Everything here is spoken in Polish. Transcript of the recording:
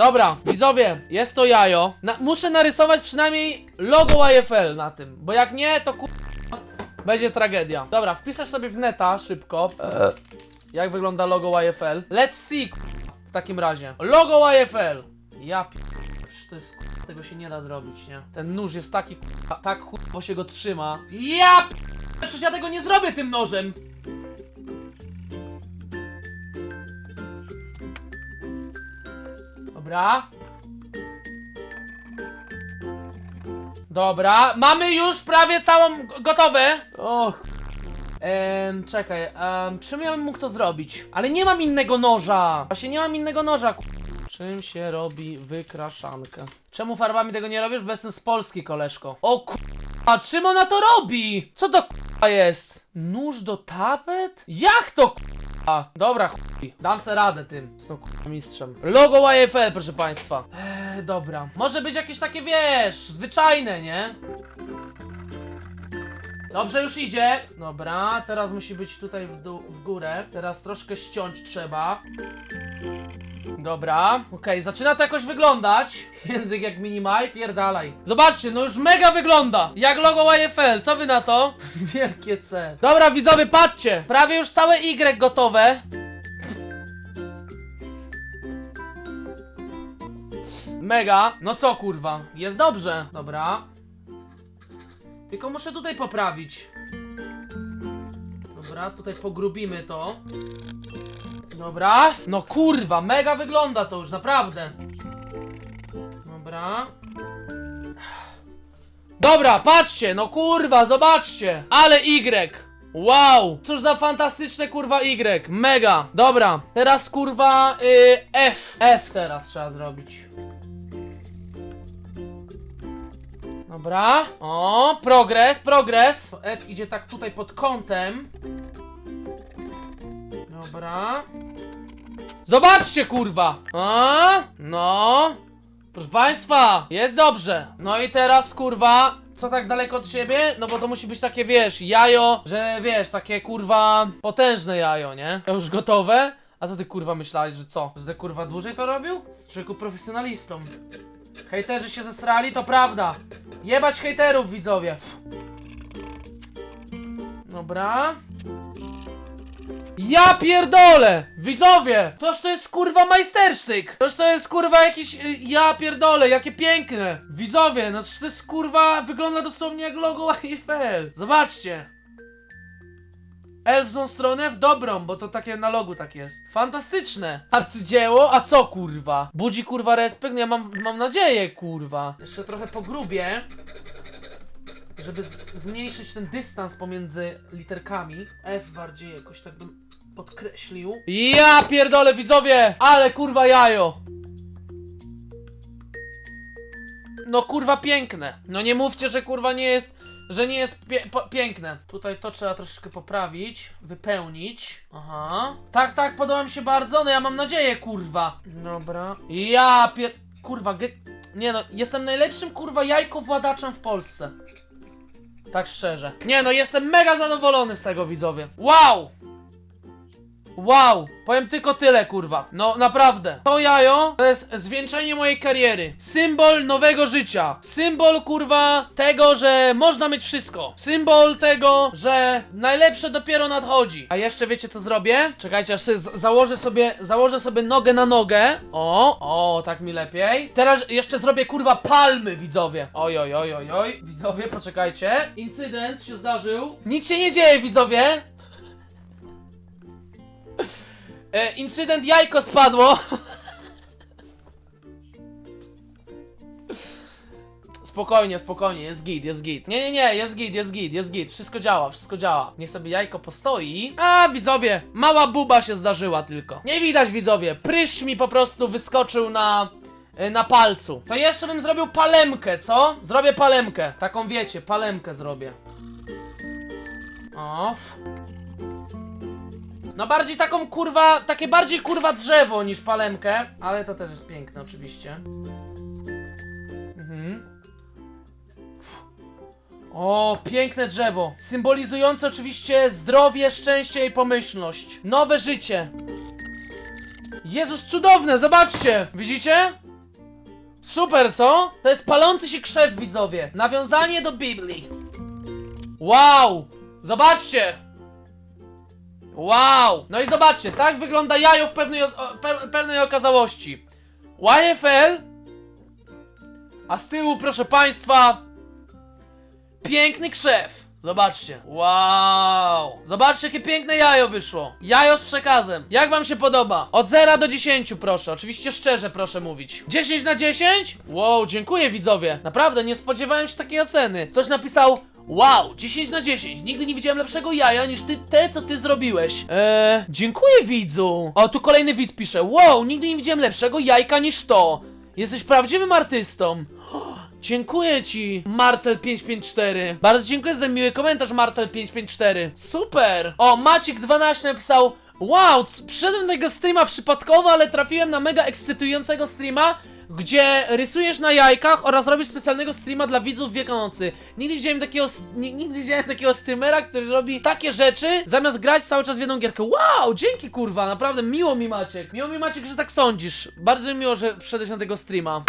Dobra, widzowie, jest to jajo. Na, muszę narysować przynajmniej logo YFL na tym, bo jak nie, to ku... Będzie tragedia. Dobra, wpiszesz sobie w neta szybko. Jak wygląda logo YFL. Let's see, ku... w takim razie. Logo YFL. Ja pi... To jest ku... Tego się nie da zrobić, nie? Ten nóż jest taki ku... Tak chu... bo się go trzyma. Ja pi... Przecież ja tego nie zrobię tym nożem. Dobra. Dobra, mamy już prawie całą gotowe. Och. Ehm, czekaj, czym ja bym mógł to zrobić? Ale nie mam innego noża. Właśnie nie mam innego noża. ku- Czym się robi wykraszankę? Czemu farbami tego nie robisz? Bo jestem z Polski, koleżko. O a czym ona to robi? Co to k***a jest? Nóż do tapet? Jak to k***a? Dobra chuj, dam se radę tym, z tą mistrzem. Logo YFL, proszę państwa. Eee, dobra. Może być jakieś takie, wiesz, zwyczajne, nie? Dobrze, już idzie. Dobra, teraz musi być tutaj w, w górę. Teraz troszkę ściąć trzeba. Dobra, okej, zaczyna to jakoś wyglądać. Język jak minimaj, pierdalaj. Zobaczcie, no już mega wygląda. Jak logo YFL, co wy na to? Wielkie C. Dobra, widzowie, patrzcie. Prawie już całe Y gotowe. Mega. No co kurwa? Jest dobrze. Dobra. Tylko muszę tutaj poprawić. Dobra, tutaj pogrubimy to. Dobra. No kurwa, mega wygląda to już, naprawdę. Dobra. Dobra, patrzcie, no kurwa, zobaczcie. Ale Y. Wow! Cóż za fantastyczne kurwa Y. Mega. Dobra, teraz kurwa y, F. F teraz trzeba zrobić. Dobra. O, progres, progres. F idzie tak tutaj pod kątem. Dobra. Zobaczcie, kurwa! A? No. Proszę państwa, jest dobrze. No i teraz, kurwa, co tak daleko od siebie? No bo to musi być takie, wiesz, jajo, że wiesz, takie kurwa potężne jajo, nie? To już gotowe? A co ty kurwa myślałeś, że co? Że ty kurwa dłużej to robił? Z czyku profesjonalistą. Hejterzy się zesrali, to prawda. Jebać hejterów, widzowie. Dobra. Ja pierdolę! Widzowie! Toż to jest kurwa majstersztyk! Toż to jest kurwa jakiś... y, Ja pierdolę, jakie piękne! Widzowie, no to jest kurwa... Wygląda dosłownie jak logo IFL. Zobaczcie! Elf złą stronę? W dobrą, bo to takie na logu tak jest. Fantastyczne! Arcydzieło? A co kurwa? Budzi kurwa respekt? No ja mam, mam nadzieję kurwa. Jeszcze trochę pogrubię. Żeby zmniejszyć ten dystans pomiędzy literkami. F bardziej jakoś tak bym podkreślił. Ja pierdolę widzowie! Ale kurwa jajo! No kurwa piękne. No nie mówcie, że kurwa nie jest, że nie jest pie po piękne. Tutaj to trzeba troszeczkę poprawić, wypełnić. Aha. Tak, tak, podoba mi się bardzo, no ja mam nadzieję, kurwa. Dobra. Ja pier... Kurwa, ge... Nie no, jestem najlepszym kurwa jajkowładaczem w Polsce. Tak szczerze. Nie no, jestem mega zadowolony z tego widzowie. Wow! Wow! Powiem tylko tyle, kurwa. No, naprawdę. To jajo to jest zwieńczenie mojej kariery. Symbol nowego życia. Symbol, kurwa, tego, że można mieć wszystko. Symbol tego, że najlepsze dopiero nadchodzi. A jeszcze wiecie, co zrobię? Czekajcie, aż sobie założę sobie, założę sobie nogę na nogę. O, o, tak mi lepiej. Teraz jeszcze zrobię, kurwa, palmy, widzowie. Oj, oj, oj, oj, oj. Widzowie, poczekajcie. Incydent się zdarzył. Nic się nie dzieje, widzowie. E, incydent jajko spadło. Spokojnie, spokojnie, jest git, jest git. Nie, nie, nie, jest git, jest git, jest git. Wszystko działa, wszystko działa. Niech sobie jajko postoi. A, widzowie, mała buba się zdarzyła tylko. Nie widać, widzowie. Pryszcz mi po prostu wyskoczył na... e, Na palcu. To jeszcze bym zrobił palemkę, co? Zrobię palemkę. Taką wiecie, palemkę zrobię. O. No bardziej taką kurwa, takie bardziej kurwa drzewo niż palemkę, ale to też jest piękne oczywiście. Mhm. O, piękne drzewo. Symbolizujące oczywiście zdrowie, szczęście i pomyślność. Nowe życie. Jezus, cudowne, zobaczcie! Widzicie? Super, co? To jest palący się krzew, widzowie. Nawiązanie do Biblii. Wow! Zobaczcie! Wow! No i zobaczcie, tak wygląda jajo w pewnej, pe pewnej okazałości. YFL, a z tyłu, proszę państwa, piękny krzew. Zobaczcie. Wow! Zobaczcie, jakie piękne jajo wyszło. Jajo z przekazem. Jak wam się podoba? Od 0 do 10, proszę. Oczywiście szczerze, proszę mówić. 10 na 10? Wow, dziękuję widzowie. Naprawdę, nie spodziewałem się takiej oceny. Ktoś napisał. Wow, 10 na 10. Nigdy nie widziałem lepszego jaja niż ty, te, co ty zrobiłeś. Eee, dziękuję widzu. O, tu kolejny widz pisze. Wow, nigdy nie widziałem lepszego jajka niż to. Jesteś prawdziwym artystą. Dziękuję ci, Marcel554. Bardzo dziękuję za ten miły komentarz, Marcel554. Super! O, Maciek12 napisał Wow, przyszedłem do tego streama przypadkowo, ale trafiłem na mega ekscytującego streama, gdzie rysujesz na jajkach oraz robisz specjalnego streama dla widzów Wielkanocy. Nigdy widziałem takiego, nigdy widziałem takiego streamera, który robi takie rzeczy, zamiast grać cały czas w jedną gierkę. Wow, dzięki kurwa, naprawdę miło mi Maciek. Miło mi Maciek, że tak sądzisz. Bardzo mi miło, że przyszedłeś na tego streama.